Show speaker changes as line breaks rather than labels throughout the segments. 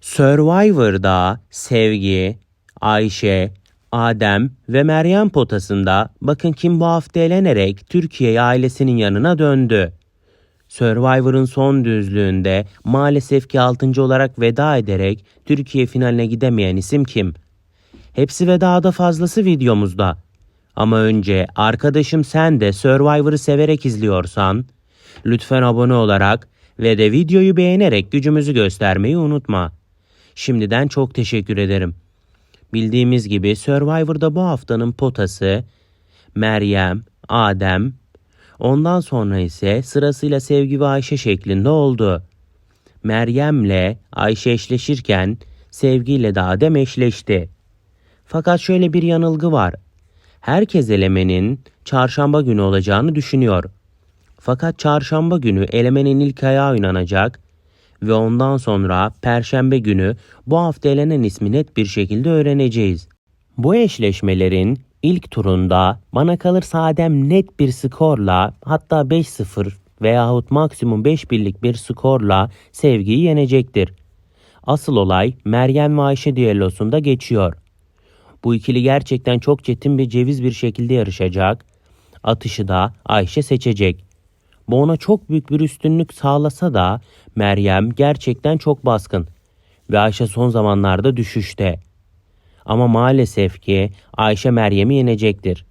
Survivor'da Sevgi, Ayşe, Adem ve Meryem potasında bakın kim bu hafta elenerek Türkiye'ye ailesinin yanına döndü. Survivor'ın son düzlüğünde maalesef ki 6. olarak veda ederek Türkiye finaline gidemeyen isim kim? Hepsi ve daha da fazlası videomuzda. Ama önce arkadaşım sen de Survivor'ı severek izliyorsan lütfen abone olarak ve de videoyu beğenerek gücümüzü göstermeyi unutma. Şimdiden çok teşekkür ederim. Bildiğimiz gibi Survivor'da bu haftanın potası Meryem, Adem, ondan sonra ise sırasıyla Sevgi ve Ayşe şeklinde oldu. Meryem'le Ayşe eşleşirken Sevgi ile de Adem eşleşti. Fakat şöyle bir yanılgı var. Herkes elemenin çarşamba günü olacağını düşünüyor. Fakat çarşamba günü elemenin ilk ayağı oynanacak ve ondan sonra perşembe günü bu hafta elenen ismi net bir şekilde öğreneceğiz. Bu eşleşmelerin ilk turunda bana kalırsa Adem net bir skorla hatta 5-0 veyahut maksimum 5 birlik bir skorla sevgiyi yenecektir. Asıl olay Meryem ve Ayşe düellosunda geçiyor. Bu ikili gerçekten çok çetin bir ceviz bir şekilde yarışacak. Atışı da Ayşe seçecek. Bu ona çok büyük bir üstünlük sağlasa da Meryem gerçekten çok baskın ve Ayşe son zamanlarda düşüşte. Ama maalesef ki Ayşe Meryem'i yenecektir.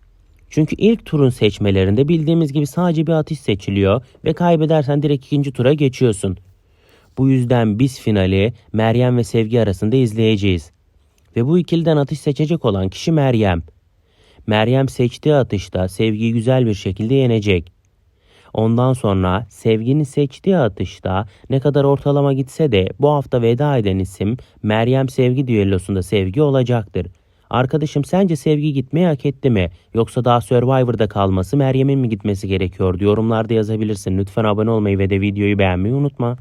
Çünkü ilk turun seçmelerinde bildiğimiz gibi sadece bir atış seçiliyor ve kaybedersen direkt ikinci tura geçiyorsun. Bu yüzden biz finali Meryem ve Sevgi arasında izleyeceğiz. Ve bu ikiliden atış seçecek olan kişi Meryem. Meryem seçtiği atışta Sevgi'yi güzel bir şekilde yenecek. Ondan sonra Sevgi'nin seçtiği atışta ne kadar ortalama gitse de bu hafta veda eden isim Meryem Sevgi düellosunda Sevgi olacaktır. Arkadaşım sence Sevgi gitmeyi hak etti mi? Yoksa daha Survivor'da kalması Meryem'in mi gitmesi gerekiyor? Yorumlarda yazabilirsin. Lütfen abone olmayı ve de videoyu beğenmeyi unutma.